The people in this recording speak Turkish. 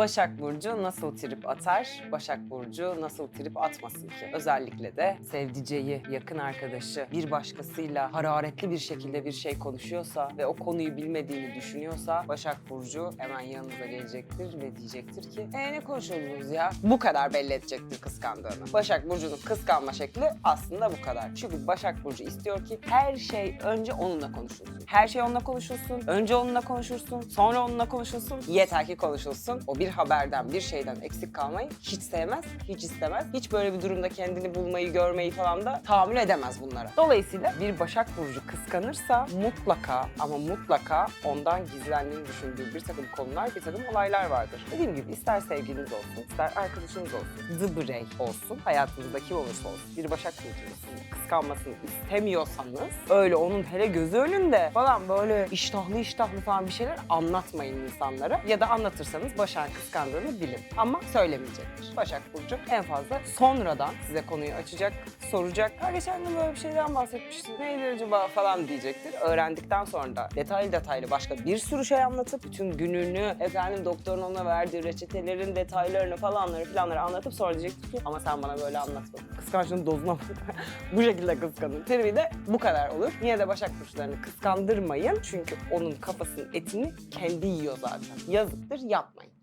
Başak Burcu nasıl trip atar? Başak Burcu nasıl trip atmasın ki? Özellikle de sevdiceği, yakın arkadaşı bir başkasıyla hararetli bir şekilde bir şey konuşuyorsa ve o konuyu bilmediğini düşünüyorsa Başak Burcu hemen yanınıza gelecektir ve diyecektir ki e ne konuşuyordunuz ya? Bu kadar belli edecektir kıskandığını. Başak Burcu'nun kıskanma şekli aslında bu kadar. Çünkü Başak Burcu istiyor ki her şey önce onunla konuşulsun. Her şey onunla konuşulsun, önce onunla konuşulsun, sonra onunla konuşulsun. Yeter ki konuşulsun. O bir haberden, bir şeyden eksik kalmayı hiç sevmez, hiç istemez. Hiç böyle bir durumda kendini bulmayı, görmeyi falan da tahammül edemez bunlara. Dolayısıyla bir Başak Burcu kıskanırsa mutlaka ama mutlaka ondan gizlendiğini düşündüğü bir takım konular, bir takım olaylar vardır. Dediğim gibi ister sevgiliniz olsun, ister arkadaşınız olsun, the birey olsun, hayatınızda kim olursa olsun bir Başak Burcu'nun kıskanmasını istemiyorsanız öyle onun hele gözü önünde falan böyle iştahlı iştahlı falan bir şeyler anlatmayın insanlara. Ya da anlatırsanız Başak'ın kıskandığını bilin. Ama söylemeyecektir. Başak Burcu en fazla sonradan size konuyu açacak, soracak. Ha geçen gün böyle bir şeyden bahsetmiştin. Neydi acaba falan diyecektir. Öğrendikten sonra da detaylı detaylı başka bir sürü şey anlatıp bütün gününü efendim doktorun ona verdiği reçetelerin detaylarını falanları filanları anlatıp sonra diyecektir ki ama sen bana böyle anlatmadın. Kıskançlığın dozuna bu şekilde kıskanın. Trivi de bu kadar olur. Yine de Başak Burçlarını kıskandırmayın. Çünkü onun kafasının etini kendi yiyor zaten. Yazıktır yapmayın.